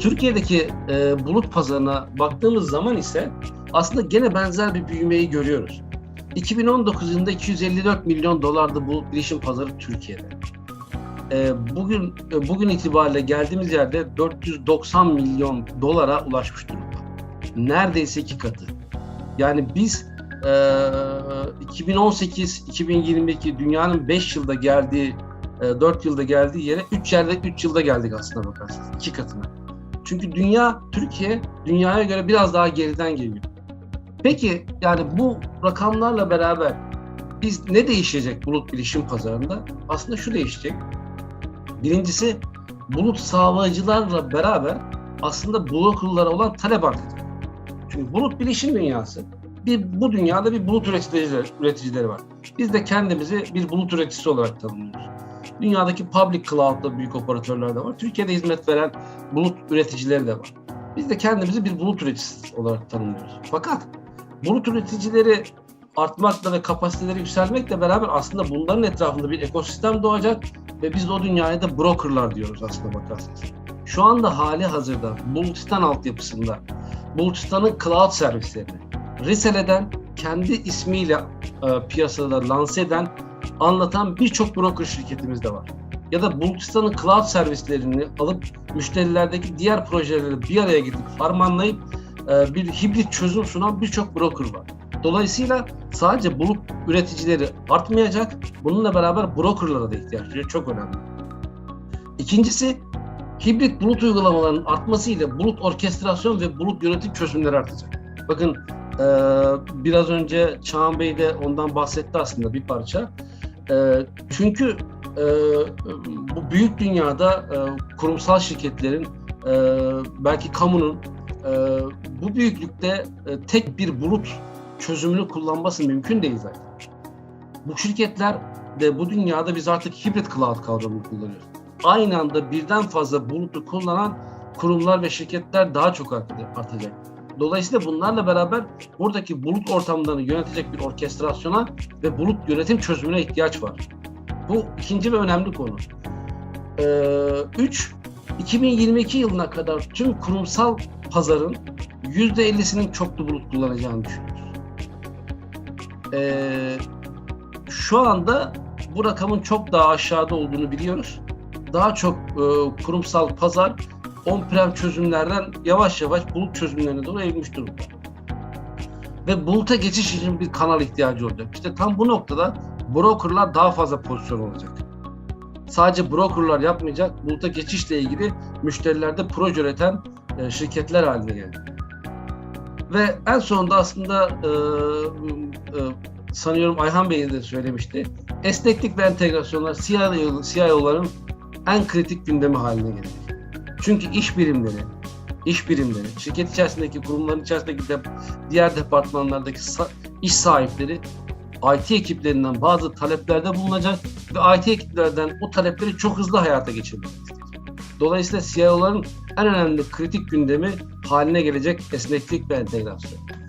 Türkiye'deki e, bulut pazarına baktığımız zaman ise aslında gene benzer bir büyümeyi görüyoruz. 2019 yılında 254 milyon dolardı bulut bilişim pazarı Türkiye'de. E, bugün e, bugün itibariyle geldiğimiz yerde 490 milyon dolara ulaşmış durumda. Neredeyse iki katı. Yani biz e, 2018-2022 dünyanın 5 yılda geldiği, e, 4 yılda geldiği yere 3 yerde 3 yılda geldik aslında bakarsanız. iki katına. Çünkü dünya, Türkiye dünyaya göre biraz daha geriden geliyor. Peki yani bu rakamlarla beraber biz ne değişecek bulut bilişim pazarında? Aslında şu değişecek. Birincisi bulut sağlayıcılarla beraber aslında brokerlara olan talep artacak. Çünkü bulut bilişim dünyası bir bu dünyada bir bulut üreticileri, üreticileri var. Biz de kendimizi bir bulut üreticisi olarak tanımlıyoruz. Dünyadaki public cloud'da büyük operatörler de var. Türkiye'de hizmet veren bulut üreticileri de var. Biz de kendimizi bir bulut üreticisi olarak tanımlıyoruz. Fakat bulut üreticileri artmakla ve kapasiteleri yükselmekle beraber aslında bunların etrafında bir ekosistem doğacak ve biz o dünyaya da brokerlar diyoruz aslında bakarsanız. Şu anda hali hazırda Bulutistan altyapısında Bulutistan'ın cloud servislerini resell eden, kendi ismiyle e, piyasada lanse eden, anlatan birçok broker şirketimiz de var. Ya da Bulutistan'ın cloud servislerini alıp müşterilerdeki diğer projeleri bir araya getirip harmanlayıp e, bir hibrit çözüm sunan birçok broker var. Dolayısıyla sadece bulut üreticileri artmayacak, bununla beraber brokerlara da ihtiyaç. Çok önemli. İkincisi, hibrit bulut uygulamalarının artmasıyla bulut orkestrasyon ve bulut yönetim çözümleri artacak. Bakın e, biraz önce Çağan Bey de ondan bahsetti aslında bir parça. E, çünkü e, bu büyük dünyada e, kurumsal şirketlerin, e, belki kamunun bu büyüklükte tek bir bulut çözümünü kullanması mümkün değil zaten. Bu şirketler de bu dünyada biz artık hibrit cloud kavramını kullanıyoruz. Aynı anda birden fazla bulutu kullanan kurumlar ve şirketler daha çok artacak. Dolayısıyla bunlarla beraber buradaki bulut ortamlarını yönetecek bir orkestrasyona ve bulut yönetim çözümüne ihtiyaç var. Bu ikinci ve önemli konu. Ee, üç, 2022 yılına kadar tüm kurumsal pazarın %50'sinin çoklu bulut kullanacağını düşünüyoruz. Ee, şu anda bu rakamın çok daha aşağıda olduğunu biliyoruz. Daha çok e, kurumsal pazar on-prem çözümlerden yavaş yavaş bulut çözümlerine doğru eğilmiş durumda. Ve buluta geçiş için bir kanal ihtiyacı olacak. İşte tam bu noktada brokerlar daha fazla pozisyon olacak. Sadece brokerlar yapmayacak, buluta geçişle ilgili müşterilerde proje üreten e, şirketler haline gelecek. Ve en sonunda aslında e, e, sanıyorum Ayhan Bey de söylemişti. Esneklik ve entegrasyonlar CIO, CIO'ların en kritik gündemi haline gelecek. Çünkü iş birimleri, iş birimleri, şirket içerisindeki kurumların içerisindeki de, diğer departmanlardaki iş sahipleri IT ekiplerinden bazı taleplerde bulunacak ve IT ekiplerden o talepleri çok hızlı hayata geçirmek. Dolayısıyla CIO'ların en önemli kritik gündemi haline gelecek esneklik ve entegrasyon.